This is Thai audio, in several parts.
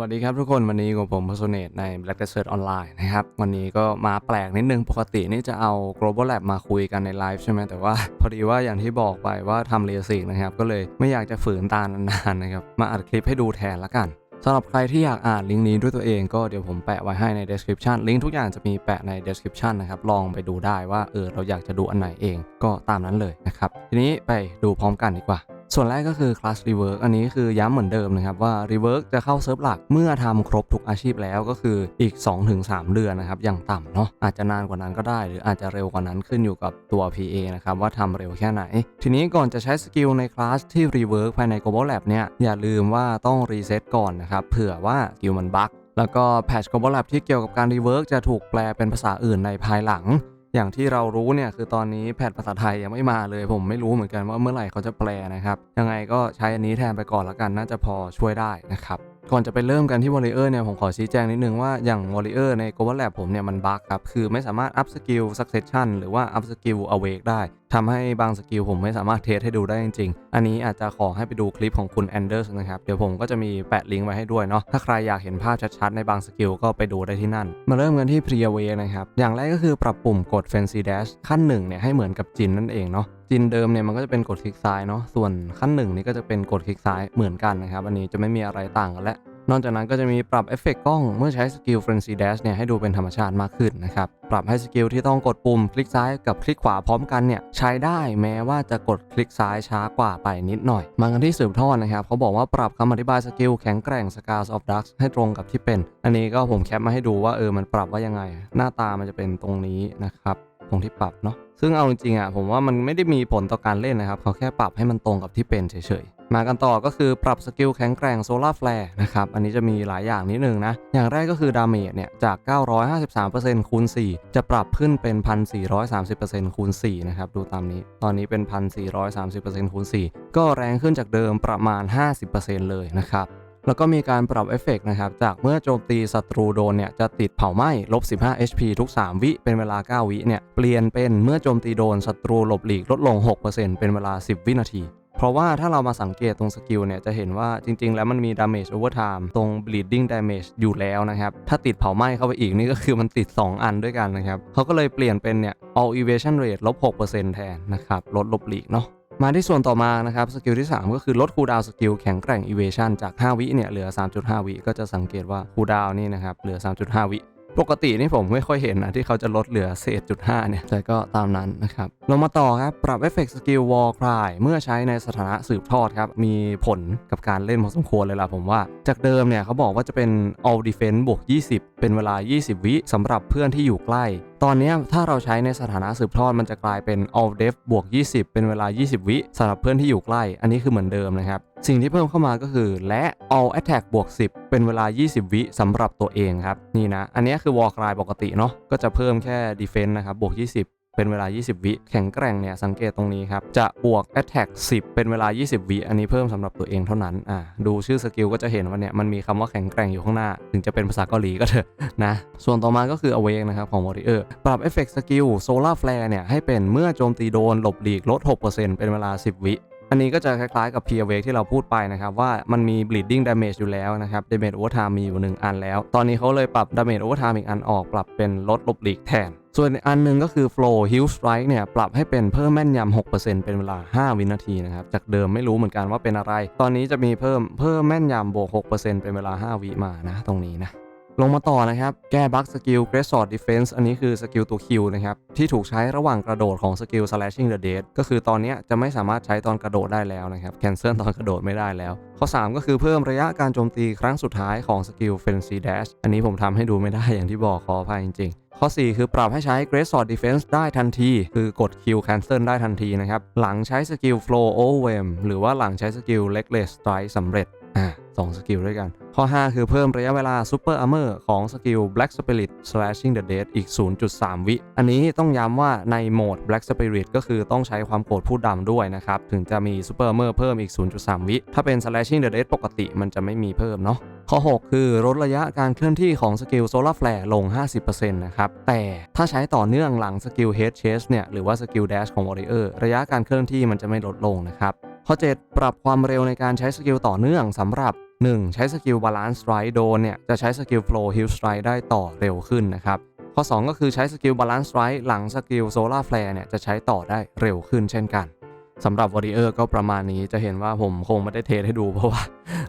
วัสดีครับทุกคนวันนี้กับผมพ e r s o n a t e ใน Black Desert Online นะครับ วันนี้ก็มาแปลกนิดนึง ปกตินี่จะเอา Global Lab มาคุยกันในไลฟ์ใช่ไหมแต่ว่าพอดีว่าอย่างที่บอกไปว่าทำเลสิกนะครับ ก็เลยไม่อยากจะฝืนตานานๆนะครับ มาอัดคลิปให้ดูแทนละกันสำหรับใครที่อยากอ่านลิงก์นี้ด้วยตัวเองก็เดี๋ยวผมแปะไว้ให้ใน description ลิงก์ทุกอย่างจะมีแปะใน description นะครับ ลองไปดูได้ว่าเออเราอยากจะดูอันไหนเองก็ตามนั้นเลยนะครับทีนี้ไปดูพร้อมกันดีกว่า ส่วนแรกก็คือ Class Rework อันนี้คือย้ำเหมือนเดิมนะครับว่า Rework จะเข้าเซิร์ฟหลักเมื่อทำครบทุกอาชีพแล้วก็คืออีก 2-3 เดือนนะครับอย่างต่ำเนาะอาจจะนานกว่านั้นก็ได้ หรืออาจจะเร็วกว่านั้นขึ้นอยู่กับตัว PA นะครับว่าทำเร็วแค่ไหน ทีนี้ก่อนจะใช้สกิลในคลาสที่ Rework ภายใน Global Lab เนี่ยอย่าลืมว่าต้องรีเซ็ตก่อนนะครับเผื่อว่าสกิลมันบั๊กแล้วก็แพทช Global Lab ที่เกี่ยวกับการ Rework จะถูกแปลเป็นภาษาอื่นในภายหลัง อย่างที่เรารู้เนี่ยคือตอนนี้แพทภาษาไทยยังไม่มาเลย ผมไม่รู้เหมือนกันว่าเมื่อไหร่เขาจะแปลนะครับ ยังไงก็ใช้อันนี้แทนไปก่อนละกันน่าจะพอช่วยได้นะครับ ก่อนจะไปเริ่มกันที่ Warrior เนี่ยผมขอชี้แจงนิดนึงว่าอย่าง Warrior ใน Global Lab ผมเนี่ยมันบั๊กครับคือไม่สามารถ up skill succession หรือว่า up skill awake ได้ทำให้บางสกิลผมไม่สามารถเทสให้ดูได้จริงๆ อันนี้อาจจะขอให้ไปดูคลิปของคุณแอนเดอร์สนะครับ เดี๋ยวผมก็จะมีแปะลิงก์ไว้ให้ด้วยเนาะ ถ้าใครอยากเห็นภาพชัดๆ ในบางสกิลก็ไปดูได้ที่นั่น มาเริ่มกันที่ p r e a w a y นะครับ อย่างแรกก็คือปรับปุ่มกด Fancy Dash ขั้นหนึ่งเนี่ยให้เหมือนกับจินนั่นเองเนาะจินเดิมเนี่ยมันก็จะเป็นกดคลิกซ้ายเนาะ ส่วนขั้นหนึ่งนี่ก็จะเป็นกดคลิกซ้ายเหมือนกันนะครับ อันนี้จะไม่มีอะไรต่างกันและ นอกจากนั้นก็จะมีปรับเอฟเฟกต์กล้องเมื่อใช้สกิล Frenzy Dash เนี่ยให้ดูเป็นธรรมชาติมากขึ้นนะครับ ปรับให้สกิลที่ต้องกดปุ่ม คลิกซ้ายกับคลิกขวาพร้อมกันเนี่ยใช้ได้แม้ว่าจะกดคลิกซ้ายช้ากว่าไปนิดหน่อย มากันที่สืบทอดนะครับเขาบอกว่าปรับคำอธิบายสกิลแข็งแกร่ง Scars of Dust ให้ตรงกับที่เป็น อันนี้ก็ผมแคปมาให้ดูว่าเออมันปรับว่ายังไง หน้าตามันจะเป็นตรงนี้นะครับตรงที่ปรับเนาะซึ่งเอาจริงๆอะผมว่ามันไม่ได้มีผลต่อการเล่นนะครับเขาแค่ปรับให้มันตรงกับที่เป็นเฉยๆ มากันต่อก็คือปรับสกิลแข็งแกร่งโซลาร์แฟร์นะครับ อันนี้จะมีหลายอย่างนิดนึงนะ อย่างแรกก็คือดาเมจเนี่ย จาก 953%คูณ 4 จะปรับขึ้นเป็น 1,430%คูณ 4 นะครับ ดูตามนี้ ตอนนี้เป็น 1,430%คูณ 4 ก็แรงขึ้นจากเดิมประมาณ 50%เลยนะครับแล้วก็มีการปรับเอฟเฟกต์นะครับ จากเมื่อโจมตีศัตรูโดนเนี่ยจะติดเผาไหม้ลบ 15 HP ทุก 3 วิเป็นเวลา 9 วิเนี่ยเปลี่ยนเป็นเมื่อโจมตีโดนศัตรูหลบหลีกลดลง 6%เป็นเวลา 10 วินาที เพราะว่าถ้าเรามาสังเกตตรงสกิลเนี่ยจะเห็นว่าจริง ๆ แล้วมันมี damage over time ตรง bleeding damage อยู่แล้วนะครับ ถ้าติดเผาไหม้เข้าไปอีกนี่ก็คือมันติด 2 อันด้วยกันนะครับเขาก็เลยเปลี่ยนเป็นเนี่ย all evasion rate ลบ6%แทนนะครับลดลบหลีกเนาะมาที่ส่วนต่อมานะครับสกิลที่ 3 ก็คือลดคูดาวสกิลแข็งแกร่ง evasion จาก 5 วิเนี่ยเหลือ 3.5 วิก็จะสังเกตว่าคูดาวน์นี่นะครับเหลือ 3.5 วิ ปกตินี่ผมไม่ค่อยเห็นนะที่เขาจะลดเหลือเศษจุด5เนี่ย แต่ก็ตามนั้นนะครับ ลงมาต่อครับ ปรับเอฟเฟกต์สกิลวอลคลายเมื่อใช้ในสถานะสืบทอดครับ มีผลกับการเล่นพอสมควรเลยล่ะผมว่า จากเดิมเนี่ยเขาบอกว่าจะเป็น all defense บวก 20 เป็นเวลา 20 วิสำหรับเพื่อนที่อยู่ใกล้ ตอนนี้ถ้าเราใช้ในสถานะสืบทอดมันจะกลายเป็น all def บวก 20 เป็นเวลา 20 วิสำหรับเพื่อนที่อยู่ใกล้ อันนี้คือเหมือนเดิมนะครับ สิ่งที่เพิ่มเข้ามาก็คือ และ all attack บวก 10 เป็นเวลา 20 วิสำหรับตัวเองครับ นี่นะ อันนี้คือ war cry ปกติเนาะก็จะเพิ่มแค่ defense นะครับบวก 20 เป็นเวลา 20 วิแข็งแกร่งเนี่ยสังเกตตรงนี้ครับ จะบวก attack 10 เป็นเวลา 20 วิอันนี้เพิ่มสำหรับตัวเองเท่านั้นอ่าดูชื่อสกิลก็จะเห็นว่าเนี่ยมันมีคำว่าแข็งแกร่งอยู่ข้างหน้า ถึงจะเป็นภาษาเกาหลีก็เถอะนะ ส่วนต่อมาก็คือ awake นะครับของ warrior ปรับ effect สกิล solar flare เนี่ยให้เป็นเมื่อโจมตีโดนหลบหลีกลด 6%เป็นเวลา 10 วิอันนี้ก็จะคล้ายๆกับ p a w a k ที่เราพูดไปนะครับว่ามันมี bleeding damage อยู่แล้วนะครับ damage overtime มีอยู่ 1 อันแล้ว ตอนนี้เขาเลยปรับ damage overtime อีกอันออกปรับเป็นลดลบหลีกแทน ส่วนอันหนึงก็คือ flow hill strike เนี่ย ปรับให้เป็นเพิ่มแม่นยำ 6%เป็นเวลา 5 วินาทีนะครับ จากเดิมไม่รู้เหมือนกันว่าเป็นอะไร ตอนนี้จะมีเพิ่มเพิ่มแม่นยำบวก 6%เป็นเวลา 5 วิมานะ ตรงนี้นะ ลงมาต่อนะครับ แก้บั๊กสกิล Great Sword Defense อันนี้คือสกิลตัวคิวนะครับ ที่ถูกใช้ระหว่างกระโดดของสกิล Slashing the Dead ก็คือตอนนี้จะไม่สามารถใช้ตอนกระโดดได้แล้วนะครับ แคนเซิลตอนกระโดดไม่ได้แล้ว ข้อ 3 ก็คือเพิ่มระยะการโจมตีครั้งสุดท้ายของสกิล Frenzy Dash อันนี้ผมทำให้ดูไม่ได้อย่างที่บอกขออภัยจริงๆข้อ 4 คือปรับให้ใช้ Great Sword Defense ได้ทันที คือกด Q Cancel ได้ทันทีนะครับ หลังใช้สกิล Flow Overwhelm หรือว่าหลังใช้สกิล Legless Strike สำเร็จ อ่าสองสกิลด้วยกัน ข้อ 5 คือเพิ่มระยะเวลา Super Armor ของสกิล Black Spirit Slashing the Dead อีก 0.3 วิ อันนี้ต้องย้ำว่าในโหมด Black Spirit ก็คือต้องใช้ความโกรธผู้ดำด้วยนะครับ ถึงจะมี Super Armor เพิ่มอีก 0.3 วิ ถ้าเป็น Slashing the Dead ปกติมันจะไม่มีเพิ่มเนาะข้อ 6 คือลดระยะการเคลื่อนที่ของสกิล Solar Flare ลง 50%นะครับ แต่ถ้าใช้ต่อเนื่องหลังสกิล Head Chase เนี่ย หรือว่าสกิล Dash ของ Warrior ระยะการเคลื่อนที่มันจะไม่ลดลงนะครับ ข้อ 7 ปรับความเร็วในการใช้สกิลต่อเนื่องสำหรับ 1. ใช้สกิล Balance Strike โดนเนี่ยจะใช้สกิล Flow Heal Strike ได้ต่อเร็วขึ้นนะครับ ข้อ 2 ก็คือใช้สกิล Balance Strike หลังสกิล Solar Flare เนี่ยจะใช้ต่อได้เร็วขึ้นเช่นกันสำหรับ Warrior ก็ประมาณนี้จะเห็นว่าผมคงไม่ได้เทสให้ดูเพราะว่า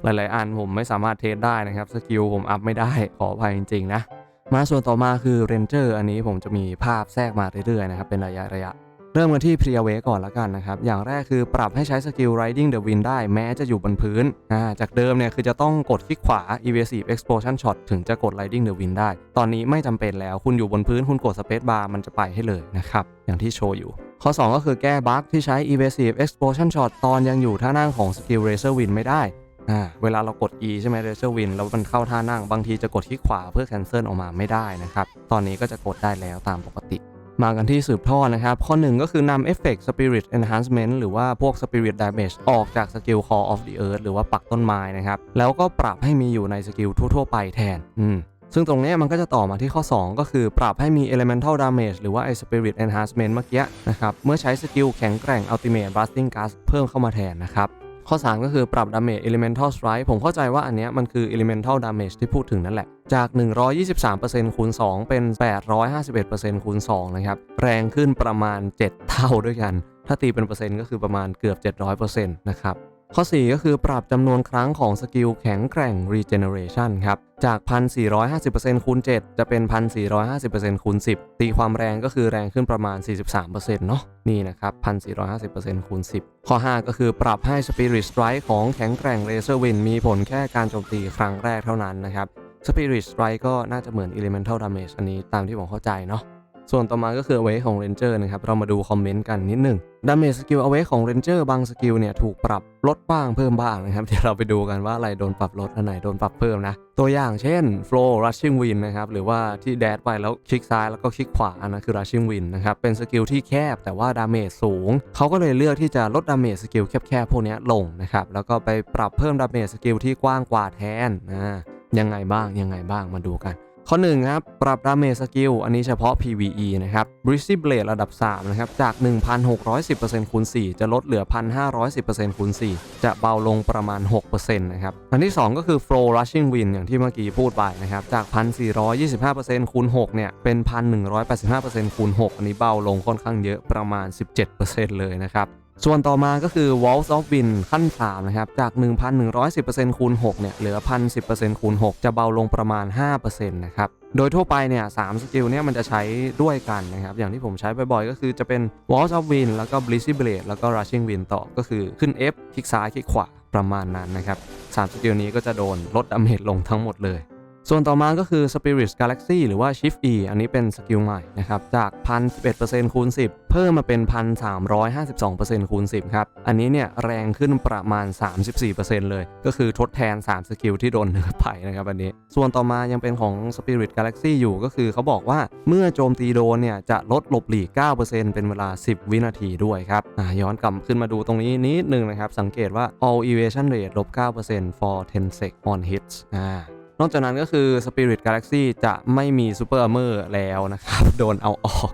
หลาย ๆ อันผมไม่สามารถเทสได้นะครับสกิลผมอัพไม่ได้ขออภัยจริง ๆ นะ มาส่วนต่อมาคือ Ranger อันนี้ผมจะมีภาพแทรกมาเรื่อย ๆ นะครับเป็นระยะระยะ เริ่มกันที่ p r i a w a y ก่อนละกันนะครับ อย่างแรกคือปรับให้ใช้สกิล Riding the Wind ได้แม้จะอยู่บนพื้นาจากเดิมเนี่ยคือจะต้องกดคลิกขวา Evasive Explosion Shot ถึงจะกด Riding the Wind ได้ ตอนนี้ไม่จำเป็นแล้วคุณอยู่บนพื้นคุณกด Space Bar มันจะไปให้เลยนะครับ อย่างที่โชว์อยู่ ข้อ 2 ก็คือแก้บั๊กที่ใช้ Evasive Explosion Shot ตอนยังอยู่ท่านั่งของสกิล Razor Wind ไม่ได้เวลาเรากด E ใช่ไหม Razor Wind แล้วมันเข้าท่านั่ง บางทีจะกดคลิกขวาเพื่อ cancel ออกมาไม่ได้นะครับ ตอนนี้ก็จะกดได้แล้วตามปกติ มากันที่สืบทอดนะครับ ข้อ1ก็คือนำ Effect Spirit Enhancement หรือว่าพวก Spirit Damage ออกจากสกิล Call of the Earth หรือว่าปักต้นไม้นะครับ แล้วก็ปรับให้มีอยู่ในสกิลทั่ว ๆ ไปแทน อืมซึ่งตรงนี้มันก็จะต่อมาที่ข้อ 2 ก็คือปรับให้มี Elemental Damage หรือว่าไอ้ Spirit Enhancement เมื่อกี้นะครับ เมื่อใช้สกิลแข็งแกร่ง Ultimate Blasting Gust เพิ่มเข้ามาแทนนะครับ ข้อ 3 ก็คือปรับ Damage Elemental Strike ผมเข้าใจว่าอันเนี้ยมันคือ Elemental Damage ที่พูดถึงนั่นแหละ จาก 123%คูณ2 เป็น 851%คูณ2นะครับ แรงขึ้นประมาณ 7 เท่าด้วยกัน ถ้าตีเป็นเปอร์เซ็นต์ก็คือประมาณเกือบ 700%นะครับ ข้อ 4 ก็คือปรับจำนวนครั้งของสกิลแข็งแกร่ง Regeneration ครับ จาก 1,450%คูณ7 จะเป็น 1,450%คูณ10 ตีความแรงก็คือแรงขึ้นประมาณ 43%เนาะ นี่นะครับ 1,450%คูณ10 ข้อ 5 ก็คือปรับให้ Spirit Strike ของแข็งแกร่ง Razor Wind มีผลแค่การโจมตีครั้งแรกเท่านั้นนะครับ Spirit Strike ก็น่าจะเหมือน Elemental Damage อันนี้ตามที่ผมเข้าใจเนาะส่วนต่อมาก็คือ a w a ของ Ranger นะครับ เรามาดูคอมเมนต์กันนิดหนึ่ง Damage Skill a w a ของ Ranger บางสกิลเนี่ยถูกปรับลดบ้างเพิ่มบ้างนะครับ เดี๋ยวเราไปดูกันว่าอะไรโดนปรับลดอันไหนโดนปรับเพิ่มนะ ตัวอย่างเช่น Flow Rushing Wind นะครับ หรือว่าที่แดดไปแล้วคลิกซ้ายแล้วก็คลิกขวาอันนั้นคือ Rushing Wind นะครับ เป็นสกิลที่แคบแต่ว่าดาเมจสูง เขาก็เลยเลือกที่จะลดดาเมจสกิลแคบๆพวกนี้ลงนะครับ แล้วก็ไปปรับเพิ่มดาเมจสกิลที่กว้างกว่าแทนนะ ยังไงบ้างยังไงบ้างมาดูกัน ข้อ1ครับปรับดาเมจสกิลอันนี้เฉพาะ PVE นะครับ Breezy Blade ระดับ 3 นะครับ จาก 1,610%คูณ4จะลดเหลือ 1,510%คูณ4จะเบาลงประมาณ 6%นะครับ อันที่ 2 ก็คือ Flow Rushing Wind อย่างที่เมื่อกี้พูดไปนะครับ จาก 1,425%คูณ6เนี่ยเป็น 1,185%คูณ6อันนี้เบาลงค่อนข้างเยอะประมาณ 17%เลยนะครับ ส่วนต่อมาก็คือ Walls of Wind ขั้น 3 นะครับ จาก 1,110%คูณ6เนี่ยเหลือ 1,010%คูณ6จะเบาลงประมาณ 5%นะครับ โดยทั่วไปเนี่ย3สกิลเนี่ยมันจะใช้ด้วยกันนะครับ อย่างที่ผมใช้บ่อยๆ ก็คือจะเป็น Walls of Wind แล้วก็ Breezy Blade แล้วก็ Rushing Wind ต่อ ก็คือขึ้น F คลิกซ้ายคลิกขวาประมาณนั้นนะครับ3สกิลนี้ก็จะโดนลดดาเมจลงทั้งหมดเลย ส่วนต่อมาก็คือ Spirit Galaxy หรือว่า Shift E อันนี้เป็นสกิลใหม่นะครับ จาก 1,011%คูณ10 เพิ่มมาเป็น 1,352%คูณ10 ครับ อันนี้เนี่ยแรงขึ้นประมาณ 34%เลย ก็คือทดแทน 3 สกิลที่โดนเนื้อไปนะครับอันนี้ ส่วนต่อมายังเป็นของ Spirit Galaxy อยู่ก็คือเขาบอกว่าเมื่อโจมตีโดนเนี่ยจะลดหลบหลีก 9%เป็นเวลา 10 วินาทีด้วยครับอะย้อนกลับขึ้นมาดูตรงนี้นิดนึงนะครับ สังเกตว่า all evasion rate ลบ 9% for 10 sec on hits อ่า นอกจากนั้นก็คือ Spirit Galaxy จะไม่มี Super Armor แล้วนะครับ โดนเอาออก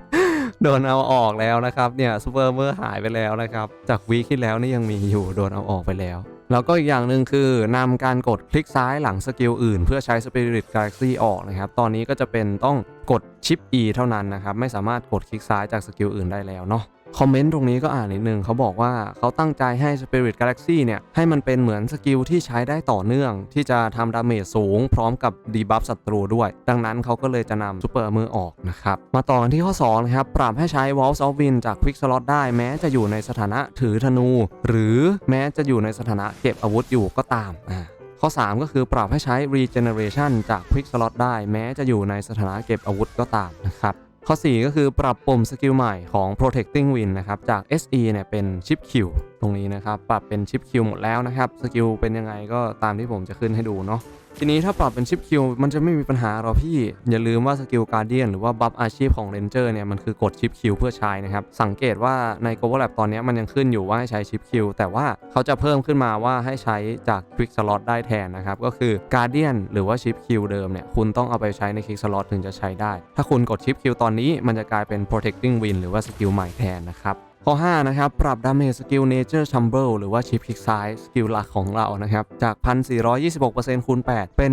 โดนเอาออกแล้วนะครับเนี่ย Super Armor หายไปแล้วนะครับจากวีคที่แล้วนี่ยังมีอยู่โดนเอาออกไปแล้วแล้วก็อีกอย่างหนึ่งคือนำการกดคลิกซ้ายหลังสกิลอื่น เพื่อใช้ Spirit Galaxy ออกนะครับ ตอนนี้ก็จะเป็นต้องกดชิป E เท่านั้นนะครับ ไม่สามารถกดคลิกซ้ายจากสกิลอื่นได้แล้วเนาะ คอมเมนต์ตรงนี้ก็อ่านนิดนึงเขาบอกว่าเขาตั้งใจให้ Spirit Galaxy เนี่ย ให้มันเป็นเหมือนสกิลที่ใช้ได้ต่อเนื่อง ที่จะทำดาเมจสูง พร้อมกับดีบัฟศัตรูด้วย ดังนั้นเขาก็เลยจะนำซูเปอร์มือออกนะครับ มาต่อกันที่ข้อ2นะครับ ปรับให้ใช้ Walls of Wind จาก Quick Slot ได้แม้จะอยู่ในสถานะถือธนู หรือแม้จะอยู่ในสถานะเก็บอาวุธอยู่ก็ตามอ่าข้อ 3 ก็คือปรับให้ใช้ Regeneration จาก Quick Slot ได้แม้จะอยู่ในสถานะเก็บอาวุธก็ตามนะครับ ข้อ 4 ก็คือปรับปุ่มสกิลใหม่ของ Protecting Win นะครับจาก SE เนี่ยเป็น Chip Q ตรงนี้นะครับ ปรับเป็น Chip Q หมดแล้วนะครับ สกิลเป็นยังไงก็ตามที่ผมจะขึ้นให้ดูเนาะ ทีนี้ถ้าปรับเป็นชิปคิวมันจะไม่มีปัญหาหรอกพี่ อย่าลืมว่าสกิลการเดียนหรือว่าบัฟอาชีพของเรนเจอร์เนี่ยมันคือกดชิปคิวเพื่อใช้นะครับ สังเกตว่าใน Global Lab ตอนนี้มันยังขึ้นอยู่ว่าให้ใช้ชิปคิวแต่ว่าเขาจะเพิ่มขึ้นมาว่าให้ใช้จาก Quick Slot ได้แทนนะครับ ก็คือการเดียนหรือว่าชิปคิวเดิมเนี่ยคุณต้องเอาไปใช้ใน Quick Slot ถึงจะใช้ได้ ถ้าคุณกดชิปคิวตอนนี้มันจะกลายเป็น Protecting win หรือว่าสกิลใหม่แทนนะครับ ข้อ 5 นะครับ ปรับดาเมจสกิล Nature Tumble หรือว่า Chip Kick Size สกิลหลักของเรานะครับ จาก 1,426%คูณ8 เป็น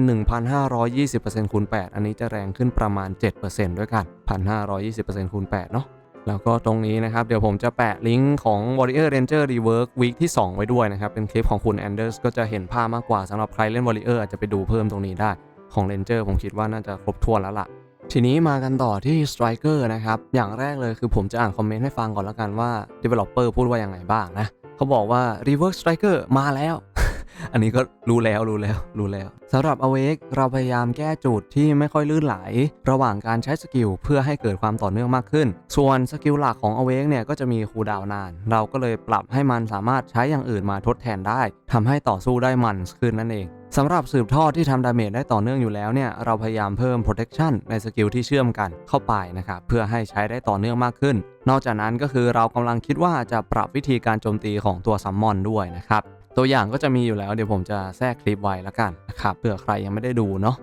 1,520%คูณ8 อันนี้จะแรงขึ้นประมาณ 7%ด้วยกัน 1,520%คูณ8เนาะแล้วก็ตรงนี้นะครับ เดี๋ยวผมจะแปะลิงก์ของ Warrior Ranger Rework Week ที่ 2 ไว้ด้วยนะครับ เป็นคลิปของคุณ Anders ก็จะเห็นภาพมากกว่าสำหรับใครเล่น Warrior อาจจะไปดูเพิ่มตรงนี้ได้ของ Ranger ผมคิดว่าน่าจะครบถ้วนแล้วล่ะ ทีนี้มากันต่อที่ Striker นะครับ อย่างแรกเลยคือผมจะอ่านคอมเมนต์ให้ฟังก่อนแล้วกันว่า Developer พูดว่ายังไงบ้างนะ เขาบอกว่า Rework Striker มาแล้ว อันนี้ก็รู้แล้วรู้แล้วรู้แล้วสำหรับ Awake เราพยายามแก้จุดที่ไม่ค่อยลื่นไหล ระหว่างการใช้สกิลเพื่อให้เกิดความต่อเนื่องมากขึ้น ส่วนสกิลหลักของ Awake เนี่ยก็จะมีคูดาวน์นาน เราก็เลยปรับให้มันสามารถใช้อย่างอื่นมาทดแทนได้ทำให้ต่อสู้ได้มันขึ้นนั่นเอง สำหรับสืบทอดที่ทำดาเมจได้ต่อเนื่องอยู่แล้วเนี่ยเราพยายามเพิ่ม protection ในสกิลที่เชื่อมกันเข้าไปนะครับเพื่อให้ใช้ได้ต่อเนื่องมากขึ้น นอกจากนั้นก็คือเรากำลังคิดว่าจะปรับวิธีการโจมตีของตัวซัมมอนด้วยนะครับตัวอย่างก็จะมีอยู่แล้วเดี๋ยวผมจะแทรกคลิปไว้แล้วกันนะครับเผื่อใครยังไม่ได้ดูเนาะ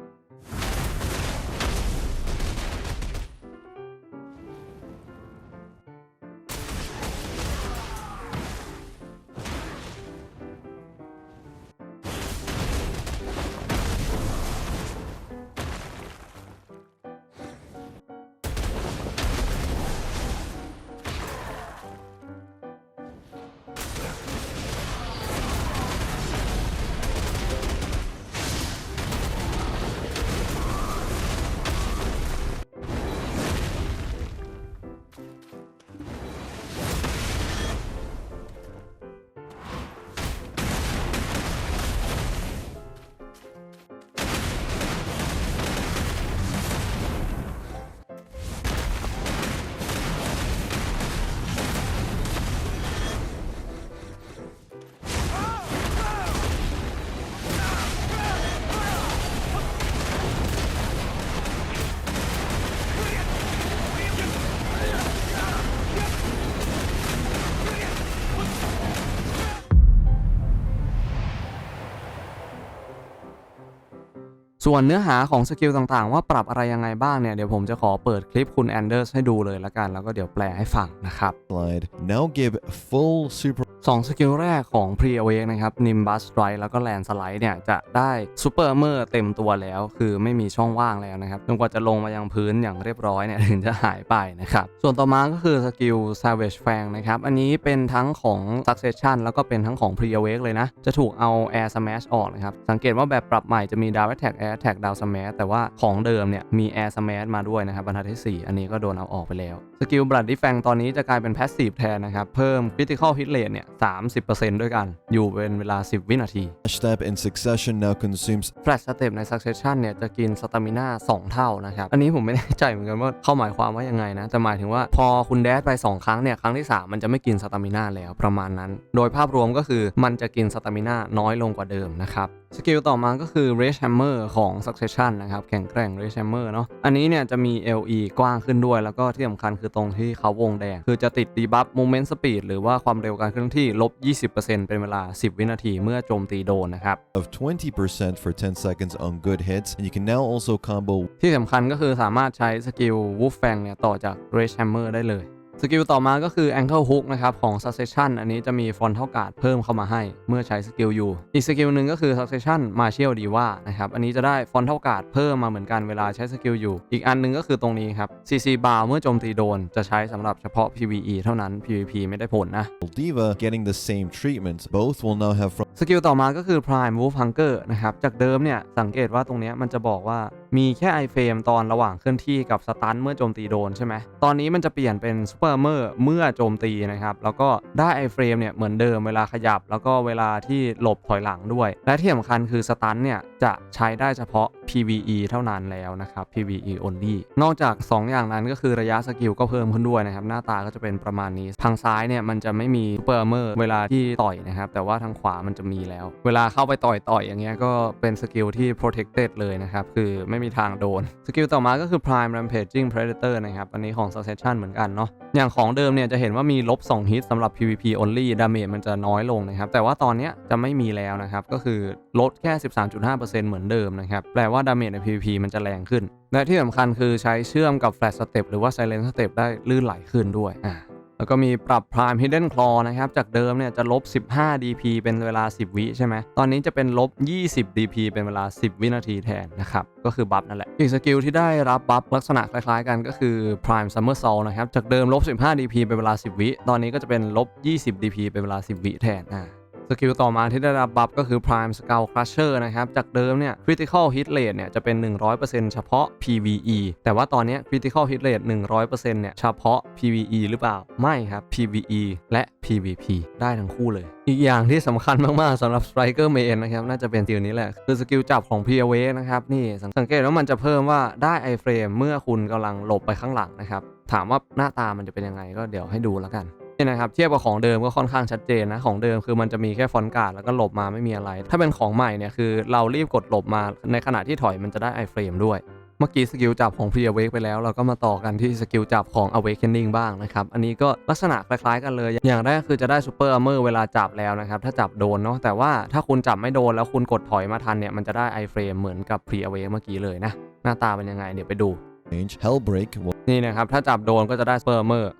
ส่วนเนื้อหาของสกิลต่างๆ ว่าปรับอะไรยังไงบ้างเนี่ย เดี๋ยวผมจะขอเปิดคลิปคุณแอนเดอร์สให้ดูเลยละกัน แล้วก็เดี๋ยวแปลให้ฟังนะครับ slide. Now give full super สองสกิลแรกของ Pre Awake นะครับ Nimbus Strike แล้วก็ Land Slide เนี่ย จะได้ Super Armor เต็มตัวแล้ว คือไม่มีช่องว่างแล้วนะครับจนกว่าจะลงมายังพื้นอย่างเรียบร้อยเนี่ยถึงจะหายไปนะครับ ส่วนต่อมาก็คือสกิล Savage Fang นะครับ อันนี้เป็นทั้งของ Succession แล้วก็เป็นทั้งของ Pre Awake เลยนะ จะถูกเอา Air Smash ออกนะครับ สังเกตว่าแบบปรับใหม่จะมี Down Attack Air Attack Down Smash แต่ว่าของเดิมเนี่ยมี Air Smash มาด้วยนะครับบรรทัดที่ 4 อันนี้ก็โดนเอาออกไปแล้ว สกิล Bloody Fang ตอนนี้จะกลายเป็น Passive แทนนะครับเพิ่ม Critical Hit Rate เนี่ย30%ด้วยกัน อยู่เป็นเวลา 10 วินาที step in succession now consumes แฟลชสเต็ปใน Succession เนี่ยจะกินสตามิน่า2 เท่านะครับ อันนี้ผมไม่แน่ใจเหมือนกันว่าเข้าหมายความว่ายังไงนะ แต่หมายถึงว่าพอคุณแดดไป 2 ครั้งเนี่ย ครั้งที่ 3 มันจะไม่กินสตามิน่าแล้วประมาณนั้น โดยภาพรวมก็คือมันจะกินสตามิน่าน้อยลงกว่าเดิมนะครับ สกิลต่อมาก็คือ Rage Hammer ของ Succession นะครับแข็งแกร่ง Rage Hammer เนาะอันนี้เนี่ยจะมี LE กว้างขึ้นด้วย แล้วก็ที่สำคัญคือตรงที่เขาวงแดง คือจะติดดีบัฟ Movement Speed หรือว่าความเร็วการเคลื่อนที่ลบ 20%เป็นเวลา 10 วินาทีเมื่อโจมตีโดนนะครับ of 20% for 10 seconds on good hits, and you can now also combo ที่สำคัญก็คือสามารถใช้สกิล Wolf Fang เนี่ยต่อจาก Rage Hammer ได้เลย สกิลต่อมาก็คือ Ankle Hook นะครับของ Succession อันนี้จะมี Frontal Guard เพิ่มเข้ามาให้เมื่อใช้สกิลอยู่ อีกสกิลหนึ่งก็คือ Succession Martial Diva นะครับอันนี้จะได้ Frontal Guard เพิ่มมาเหมือนกันเวลาใช้สกิลอยู่ อีกอันหนึงก็คือตรงนี้ครับ CC Bar เมื่อโจมตีโดน จะใช้สำหรับเฉพาะ PvE เท่านั้น PvP ไม่ได้ผลนะ Diva getting the same treatment. Both will now have from สกิลต่อมาก็คือ Prime Wolf Hunger นะครับจากเดิมเนี่ยสังเกตว่าตรงเนี้ยมันจะบอกว่า มีแค่ไอเฟรมตอนระหว่างเคลื่อนที่กับสตันเมื่อโจมตีโดนใช่ไหมตอนนี้มันจะเปลี่ยนเป็น Super Armor เมื่อโจมตีนะครับ แล้วก็ได้ไอเฟรมเนี่ยเหมือนเดิมเวลาขยับ แล้วก็เวลาที่หลบถอยหลังด้วย และที่สำคัญคือสตันเนี่ยจะใช้ได้เฉพาะ PVE เท่านั้นแล้วนะครับ PVE only นอกจาก 2 อย่างนั้นก็คือระยะสกิลก็เพิ่มขึ้นด้วยนะครับ หน้าตาก็จะเป็นประมาณนี้ ทางซ้ายเนี่ยมันจะไม่มี Super Armor เวลาที่ต่อยนะครับ แต่ว่าทางขวามันจะมีแล้ว เวลาเข้าไปต่อยต่อยอย่างเงี้ยก็เป็นสกิลที่ protected เลยนะครับ คือไม่มีทางโดน สกิลต่อมาก็คือ Prime Rampaging Predator นะครับ อันนี้ของ Succession เหมือนกันเนาะ อย่างของเดิมเนี่ยจะเห็นว่ามีลบ 2 ฮิตสำหรับ PVP only ดาเมจมันจะน้อยลงนะครับ แต่ว่าตอนนี้จะไม่มีแล้วนะครับ ก็คือลดแค่ 13.5%เหมือนเดิมนะครับ แปลว่าดาเมจใน PVP มันจะแรงขึ้น และที่สำคัญคือใช้เชื่อมกับ Flash Step หรือว่า Silent Step ได้ลื่นไหลขึ้นด้วยอ่า แล้วก็มีปรับ Prime Hidden Claw นะครับ จากเดิมเนี่ยจะลบ 15 DP เป็นเวลา 10 วิใช่ไหม ตอนนี้จะเป็นลบ 20 DP เป็นเวลา 10 วินาทีแทนนะครับ ก็คือบัฟนั่นแหละ อีกสกิลที่ได้รับบัฟลักษณะคล้ายๆกันก็คือ Prime Summer Sol นะครับ จากเดิมลบ 15 DP เป็นเวลา 10 วิ ตอนนี้ก็จะเป็นลบ 20 DP เป็นเวลา 10 วิแทนอ่า สกิลต่อมาที่ได้รับบัฟก็คือ Prime Skull Crusher นะครับ จากเดิมเนี่ย Critical Hit Rate เนี่ยจะเป็น 100%เฉพาะ PVE แต่ว่าตอนนี้ Critical Hit Rate 100%เนี่ยเฉพาะ PVE หรือเปล่า ไม่ครับ PVE และ PVP ได้ทั้งคู่เลย อีกอย่างที่สำคัญมาก ๆสำหรับ Striker Main นะครับ น่าจะเป็นสกิลนี้แหละ คือสกิลจับของ p a w a นะครับ นี่สังเกตว่ามันจะเพิ่มว่าได้ iframe เมื่อคุณกำลังหลบไปข้างหลังนะครับ ถามว่าหน้าตามันจะเป็นยังไงก็เดี๋ยวให้ดูแล้วกัน นี่นะครับเทียบกับของเดิมก็ค่อนข้างชัดเจนนะของเดิมคือมันจะมีแค่ฟอนต์การ์ดแล้วก็หลบมาไม่มีอะไร ถ้าเป็นของใหม่เนี่ยคือเรารีบกดหลบมาในขณะที่ถอยมันจะได้ไอเฟรมด้วยเมื่อกี้สกิลจับของ Pre Awake ไปแล้ว เราก็มาต่อกันที่สกิลจับของ Awakening บ้างนะครับ อันนี้ก็ลักษณะคล้ายๆกันเลย อย่างแรกคือจะได้ Super Armor เวลาจับแล้วนะครับ ถ้าจับโดนเนาะแต่ว่าถ้าคุณจับไม่โดนแล้วคุณกดถอยมาทันเนี่ย มันจะได้ไอเฟรมเหมือนกับ Pre Awake เมื่อกี้เลยนะ หน้าตาเป็นยังไงเดี๋ยวไปดู range. Hellbreak will นี่นะครับ ถ้าจับโดนก็จะได้สเปอร์เมอร์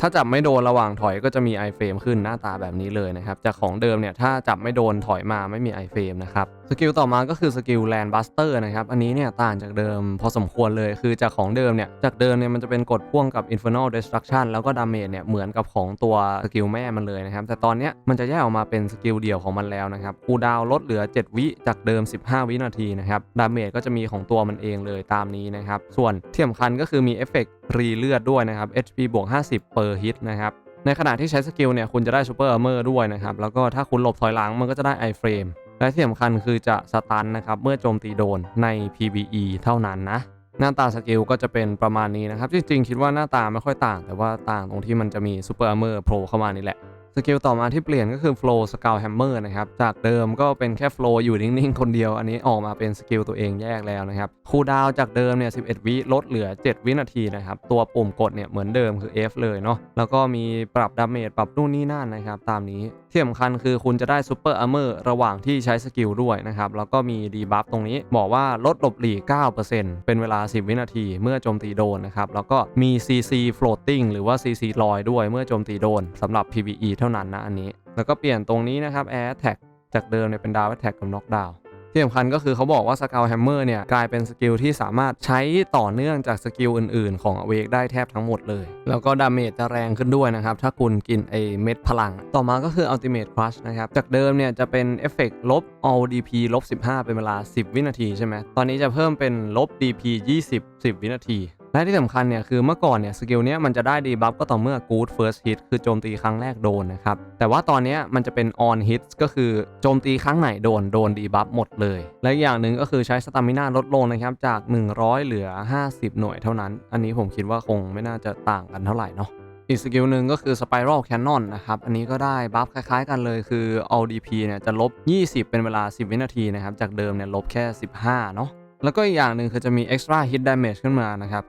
ถ้าจับไม่โดนระหว่างถอยก็จะมี i f r a m e ขึ้นหน้าตาแบบนี้เลยนะครับ จากของเดิมเนี่ยถ้าจับไม่โดนถอยมาไม่มี i f r a m e นะครับ สกิลต่อมาก็คือสกิล Land Buster นะครับ อันนี้เนี่ยต่างจากเดิมพอสมควรเลยคือจากของเดิมเนี่ยจากเดิมเนี่ยมันจะเป็นกดพ่วงกับ Infernal Destruction แล้วก็ Damage เนี่ยเหมือนกับของตัวสกิลแม่มันเลยนะครับ แต่ตอนเนี้ยมันจะแยกออกมาเป็นสกิลเดี่ยวของมันแล้วนะครับคูดาวลดเหลือ 7 วิจากเดิม 15 วินาทีนะครับดาเมจก็จะมีของตัวมันเองเลยตามนี้นะครับส่วนที่สำคัญก็คือมีเอฟเฟก รีเลือดด้วยนะครับ HP บวก 50 per hit นะครับ ในขณะที่ใช้สกิลเนี่ยคุณจะได้ Super Armor ด้วยนะครับ แล้วก็ถ้าคุณหลบถอยหลังมันก็จะได้ไอเฟรมและที่สำคัญคือจะสตันนะครับเมื่อโจมตีโดนใน PVE เท่านั้นนะหน้าตาสกิลก็จะเป็นประมาณนี้นะครับ จริงๆ คิดว่าหน้าตาไม่ค่อยต่าง แต่ว่าต่างตรงที่มันจะมี Super Armor Pro เข้ามานี่แหละ กิลต่อมาที่เปลี่ยนก็คือ Flow Scale Hammer นะครับ จากเดิมก็เป็นแค่ Flow อยู่นิ่งๆ คนเดียว อันนี้ออกมาเป็นสกิลตัวเองแยกแล้วนะครับ คูดาวจากเดิมเนี่ย 11 วิลดเหลือ 7 วินาทีนะครับ ตัวปุ่มกดเนี่ยเหมือนเดิมคือ F เลยเนาะ แล้วก็มีปรับดาเมจปรับนู่นนี่นั่นนะครับ ตามนี้ที่สำคัญคือคุณจะได้ Super Armor ระหว่างที่ใช้สกิลด้วยนะครับ แล้วก็มีดีบัฟตรงนี้บอกว่าลดหลบหลีก 9%เป็นเวลา 10 วินาทีเมื่อโจมตีโดนนะครับ แล้วก็มี CC floating หรือว่า CC ลอยด้วยเมื่อโจมตีโดนสำหรับ PVE เท่านั้นนะอันนี้ แล้วก็เปลี่ยนตรงนี้นะครับ Air Attack จากเดิมเนี่ยเป็นดาวแอ t แท็กับน็อกดาว ที่สำคัญก็คือเขาบอกว่าสก l ลแฮมเมอร์เนี่ยกลายเป็นสกิลที่สามารถใช้ต่อเนื่องจากสกิลอื่นๆ ของอเวกได้แทบทั้งหมดเลย แล้วก็ดาเมจจะแรงขึ้นด้วยนะครับ ถ้าคุณกินไอเม็ดพลัง ต่อมาก็คืออัลติเมทครัชนะครับ จากเดิมเนี่ยจะเป็นเอฟเฟกลบ all DP ลบ15 เป็นเวลา 10 วินาทีใช่ไหมตอนนี้จะเพิ่มเป็นลบ DP 20 10 วินาที และที่สำคัญเนี่ยคือเมื่อก่อนเนี่ยสกิลเนี้ยมันจะได้ดีบัฟก็ต่อเมื่อ good first hit คือโจมตีครั้งแรกโดนนะครับ แต่ว่าตอนนี้มันจะเป็น on hit ก็คือโจมตีครั้งไหนโดนโดนดีบัฟหมดเลย และอย่างหนึ่งก็คือใช้สตามินาลดลงนะครับจาก 100 เหลือ 50 หน่วยเท่านั้น อันนี้ผมคิดว่าคงไม่น่าจะต่างกันเท่าไหร่เนาะอีกสกิลหนึ่งก็คือ Spiral Cannon นะครับ อันนี้ก็ได้บัฟคล้ายๆกันเลยคือ all DP เนี่ยจะลบ 20 เป็นเวลา 10 วินาทีนะครับ จากเดิมเนี่ยลบแค่ 15 เนาะ แล้วก็อีกอย่างหนึ่งคือจะมี extra hit damage ขึ้นมานะครับ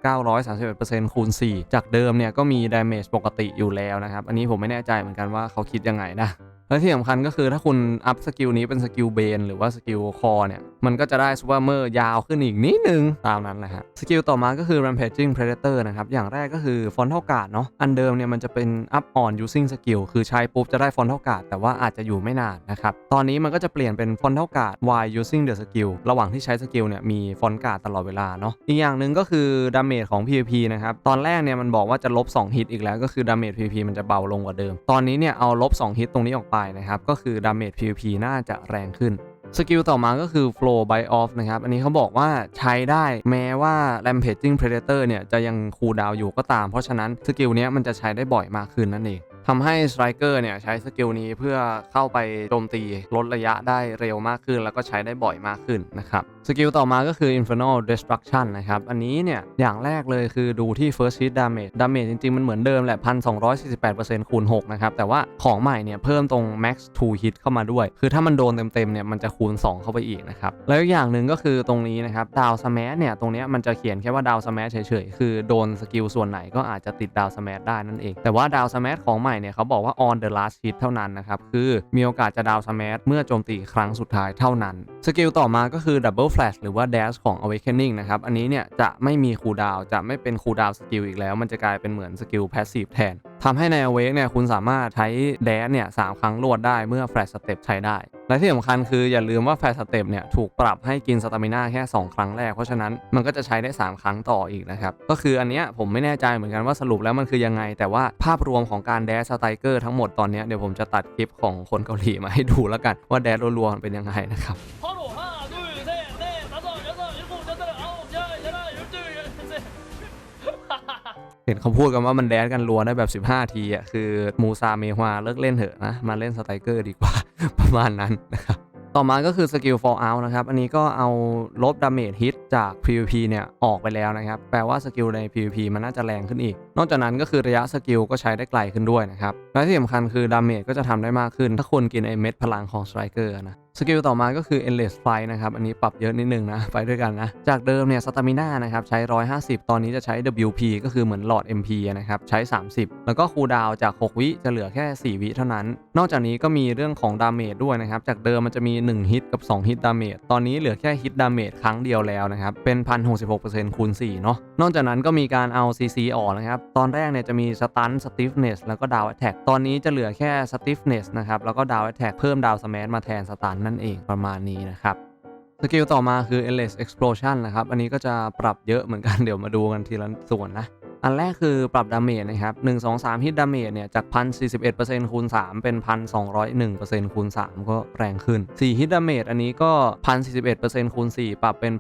931%คูณ 4 จากเดิมเนี่ยก็มี damage ปกติอยู่แล้วนะครับ อันนี้ผมไม่แน่ใจเหมือนกันว่าเขาคิดยังไงนะ และที่สำคัญก็คือถ้าคุณอัพสกิลนี้เป็นสกิลเบนหรือว่าสกิลคอเนี่ย มันก็จะได้ซูเปอร์เมอร์ยาวขึ้นอีกนิดนึง ตามนั้นแหละฮะ สกิลต่อมาก็คือ rampaging predator นะครับ อย่างแรกก็คือฟอนเท่ากาดเนาะ อันเดิมเนี่ยมันจะเป็น up on using skill คือใช้ปุ๊บจะได้ฟอนเท่ากาดแต่ว่าอาจจะอยู่ไม่นานนะครับ ตอนนี้มันก็จะเปลี่ยนเป็นฟอนเท่ากาด while using the skill ระหว่างที่ใช้สกิลเนี่ยมีฟอนกาดตลอดเวลาเนาะ อีกอย่างหนึ่งก็คือดาเมจของ PVP นะครับ ตอนแรกเนี่ยมันบอกว่าจะลบ2ฮิตอีกแล้วก็คือดาเมจ PVP มันจะเบาลงกว่าเดิม ตอนนี้เนี่ยเอาลบ2ฮิตตรงนี้ออกไปนะครับ ก็คือดาเมจ PVP น่าจะแรงขึ้นสกิลต่อมาก็คือ flow by off นะครับ อันนี้เขาบอกว่าใช้ได้แม้ว่า rampaging predator เนี่ย จะยังคูลดาวอยู่ก็ตาม เพราะฉะนั้นสกิลนี้มันจะใช้ได้บ่อยมากขึ้นนั่นเองทำให้ striker เนี่ย ใช้สกิลนี้เพื่อเข้าไปโจมตีลดระยะได้เร็วมากขึ้น แล้วก็ใช้ได้บ่อยมากขึ้นนะครับ สกิลต่อมาก็คือ infernal destruction นะครับ อันนี้เนี่ย อย่างแรกเลยคือดูที่ first hit damage damage จริง ๆ มันเหมือนเดิมแหละ 1,248%คูณ6นะครับ แต่ว่าของใหม่เนี่ยเพิ่มตรง max 2 hit เข้ามาด้วย คือถ้ามันโดนเต็มๆเนี่ยมันจะคูณ 2 เข้าไปอีกนะครับ แล้วอย่างหนึ่งก็คือตรงนี้นะครับดาวสแมชเนี่ยตรงนี้มันจะเขียนแค่ว่าดาวสแมชเฉยๆ คือโดนสกิลส่วนไหนก็อาจจะติดดาวสแมชได้นั่นเอง แต่ว่าดาวสแมชของใหม่เนี่ยเขาบอกว่า on the last hit เท่านั้นนะครับคือมีโอกาสจะดาวสแมชเมื่อโจมตีครั้งสุดท้ายเท่านั้นสกิลต่อมาก็คือ double Flash หรือว่า Dash ของ Awakening นะครับ อันนี้เนี่ยจะไม่มีคูลดาวจะไม่เป็นคูลดาวสกิลอีกแล้ว มันจะกลายเป็นเหมือนสกิล Passive แทนทำให้ใน Awake เนี่ยคุณสามารถใช้ Dash เนี่ยสามครั้งรวดได้เมื่อ Flash Step ใช้ได้ และที่สำคัญคืออย่าลืมว่า Flash Step เนี่ยถูกปรับให้กินสตามิน่าแค่ 2 ครั้งแรก เพราะฉะนั้นมันก็จะใช้ได้ 3 ครั้งต่ออีกนะครับ ก็คืออันเนี้ยผมไม่แน่ใจเหมือนกันว่าสรุปแล้วมันคือยังไง แต่ว่าภาพรวมของการแดชสไตรเกอร์ทั้งหมดตอนนี้เดี๋ยวผมจะตัดคลิปของคนเกาหลีมาให้ดูแล้วกันว่าแดชรัวๆเป็นยังไงนะครับ เห็นเขาพูดกันว่ามันแดนกันรัวได้แบบ 15 ทีอะคือมูซาเมฮวาเลิกเล่นเถอะนะ มาเล่นสไตรเกอร์ดีกว่า ประมาณนั้นนะครับต่อมาก็คือสกิล fall out นะครับ อันนี้ก็เอาลบดาเมจฮิตจาก PVP เนี่ย ออกไปแล้วนะครับ แปลว่าสกิลใน PVP มันน่าจะแรงขึ้นอีกนอกจากนั้นก็คือระยะสกิลก็ใช้ได้ไกลขึ้นด้วยนะครับ และที่สำคัญคือดาเมจก็จะทำได้มากขึ้น ถ้าคุณกินไอเม็ดพลังของสไตรเกอร์นะสกิลต่อมาก็คือ endless fight นะครับ อันนี้ปรับเยอะนิดนึงนะ ไปด้วยกันนะ จากเดิมเนี่ยสตามิน่านะครับ ใช้ 150 ตอนนี้จะใช้ WP ก็คือเหมือนหลอด MP นะครับ ใช้ 30 แล้วก็คูลดาวจาก 6 วิจะเหลือแค่ 4 วิเท่านั้น นอกจากนี้ก็มีเรื่องของดาเมจด้วยนะครับ จากเดิมมันจะมี 1 ฮิตกับ 2 ฮิตดาเมจตอนนี้เหลือแค่ฮิตดาเมจครั้งเดียวแล้วนะครับเป็น 1,066%คูณ4เนาะนอกจากนั้นก็มีการเอา CC ออกนะครับตอนแรกเนี่ยจะมีสตันสติฟเนสแล้วก็ดาวเอทแท็กตอนนี้จะเหลือแค่สติฟเนสนะครับแล้วก็ดาวเอทแท็กเพิ่มดาวสแมทมาแทนสตันนั่นเองประมาณนี้นะครับ สกิลต่อมาคือ endless explosion นะครับ อันนี้ก็จะปรับเยอะเหมือนกัน เดี๋ยวมาดูกันทีละส่วนนะ อันแรกคือปรับดาเมจนะครับ1 2 3ฮิตดาเมจเนี่ย จาก1,041%คูณ3เป็น1,201%คูณ3ก็แรงขึ้น4ฮิตดาเมจอันนี้ก็1,041%คูณ4ปรับเป็น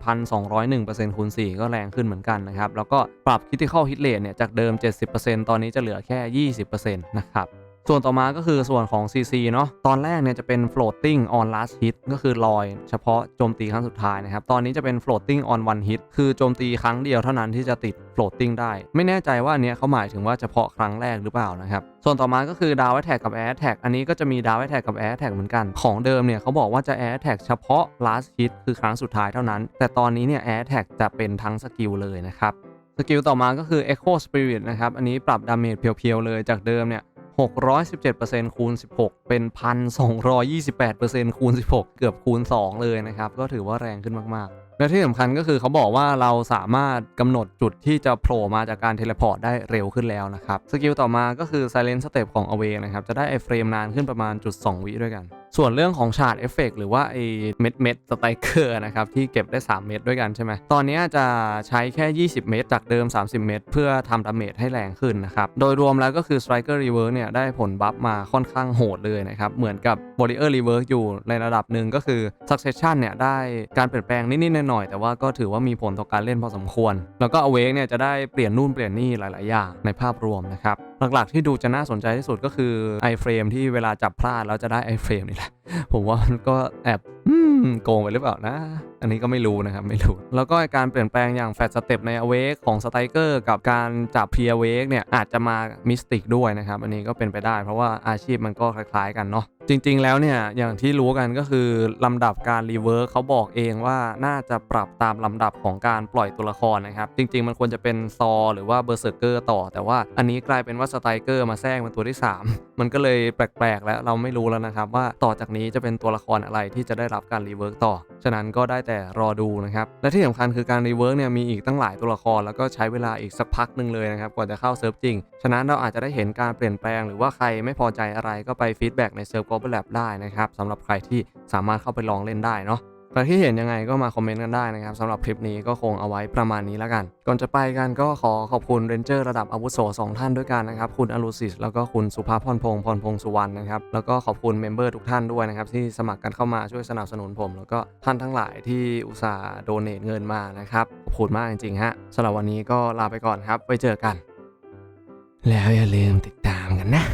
1,201%คูณ4ก็แรงขึ้นเหมือนกันนะครับ แล้วก็ปรับ critical hit rate เนี่ย จากเดิม70%ตอนนี้จะเหลือแค่20%นะครับ ส่วนต่อมาก็คือส่วนของ CC เนาะตอนแรกเนี่ยจะเป็น floating on last hit ก็คือลอย เฉพาะโจมตีครั้งสุดท้ายนะครับ ตอนนี้จะเป็น floating on one hit คือโจมตีครั้งเดียวเท่านั้นที่จะติด floating ได้ ไม่แน่ใจว่าอันเนี้ยเขาหมายถึงว่าเฉพาะครั้งแรกหรือเปล่านะครับ ส่วนต่อมาก็คือ down attack กับ air attack อันนี้ก็จะมี down attack กับ air attack เหมือนกัน ของเดิมเนี่ยเขาบอกว่าจะ air attack เฉพาะ last hit คือครั้งสุดท้ายเท่านั้น แต่ตอนนี้เนี่ย air attack จะเป็นทั้งสกิลเลยนะครับสกิลต่อมาก็คือ Echo Spirit นะครับ อันนี้ปรับดาเมจเพียวๆเลยจากเดิมเนี่ย 617%คูณ 16 เป็น 1,228%คูณ 16 เกือบคูณ 2 เลยนะครับ ก็ถือว่าแรงขึ้นมาก ๆ และที่สำคัญก็คือเขาบอกว่าเราสามารถกำหนดจุดที่จะโผล่มาจากการเทเลพอร์ตได้เร็วขึ้นแล้วนะครับสกิลต่อมาก็คือ Silent Step ของ Away นะครับจะได้ไอเฟรมนานขึ้นประมาณจุด2วิด้วยกัน ส่วนเรื่องของชาร์ดเอฟเฟกหรือว่าไอเม็ดเม็ดสไตรเกอร์นะครับที่เก็บได้ 3 เม็ดด้วยกันใช่ไหมตอนนี้จะใช้แค่ 20 เม็ดจากเดิม 30 เม็ดเพื่อทำดาเมจให้แรงขึ้นนะครับโดยรวมแล้วก็คือ Striker Reverse เนี่ยได้ผลบัฟมาค่อนข้างโหดเลยนะครับเหมือนกับ Warrior Reverse อยู่ในระดับหนึ่งก็คือ Succession เนี่ยได้การเปลี่ยนแปลงนิดๆหน่อย แต่ว่าก็ถือว่ามีผลต่อการเล่นพอสมควร แล้วก็อเวกเนี่ยจะได้เปลี่ยนนู่นเปลี่ยนนี่หลาย ๆ อย่างในภาพรวมนะครับ หลักๆที่ดูจะน่าสนใจที่สุดก็คือ iFrame ที่เวลาจับพลาดแล้วจะได้ iFrame นี่แหละ ผมว่ามันก็แอบอืมโกงไปหรือเปล่านะ อันนี้ก็ไม่รู้นะครับ ไม่รู้ แล้วก็การเปลี่ยนแปลงอย่างแฟตสเต็ปใน Awake ของ Striker กับการจับ Pre Awake เนี่ย อาจจะมามิสติกด้วยนะครับ อันนี้ก็เป็นไปได้เพราะว่าอาชีพมันก็คล้ายๆกันเนาะจริงๆ แล้วเนี่ย อย่างที่รู้กันก็คือ ลำดับการรีเวิร์เขาบอกเองว่าน่าจะปรับตามลำดับของการปล่อยตัวละครนะครับ จริง ๆ มันควรจะเป็นซอ หรือว่าเบอร์เซอร์เกอร์ต่อ แต่ว่าอันนี้กลายเป็นว่าสไตรเกอร์มาแทรกเป็นตัวที่ 3 มันก็เลยแปลกๆ แล้วเราไม่รู้แล้วนะครับ ว่าต่อจากนี้จะเป็นตัวละครอะไรที่จะได้รับการรีเวิร์กต่อ ฉะนั้นก็ได้แต่รอดูนะครับ และที่สำคัญคือการรีเวิร์กเนี่ยมีอีกตั้งหลายตัวละคร แล้วก็ใช้เวลาอีกสักพักหนึ่งเลยนะครับกว่าจะเข้าเซิร์ฟจริง ฉะนั้นเราอาจจะได้เห็นการเปลี่ยนแปลง หรือว่าใครไม่พอใจอะไรก็ไปฟีดแบ็กในเซิร์ฟ Global Lab ได้นะครับสำหรับใครที่สามารถเข้าไปลองเล่นได้เนาะ ใครที่เห็นยังไงก็มาคอมเมนต์กันได้นะครับสำหรับคลิปนี้ก็คงเอาไว้ประมาณนี้แล้วกัน ก่อนจะไปกันก็ขอขอบคุณเรนเจอร์ระดับอาวุโส2ท่านด้วยกันนะครับคุณอลูซิสแล้วก็คุณสุภาพพรพงศ์พรพงศ์สุวรรณนะครับแล้วก็ขอบคุณเมมเบอร์ทุกท่านด้วยนะครับที่สมัครกันเข้ามาช่วยสนับสนุนผม แล้วก็ท่านทั้งหลายที่อุตส่าห์โดเนทเงินมานะครับขอบคุณมากจริงๆฮะสำหรับวันนี้ก็ลาไปก่อนครับไว้เจอกัน แล้วอย่าลืมติดตามกันนะ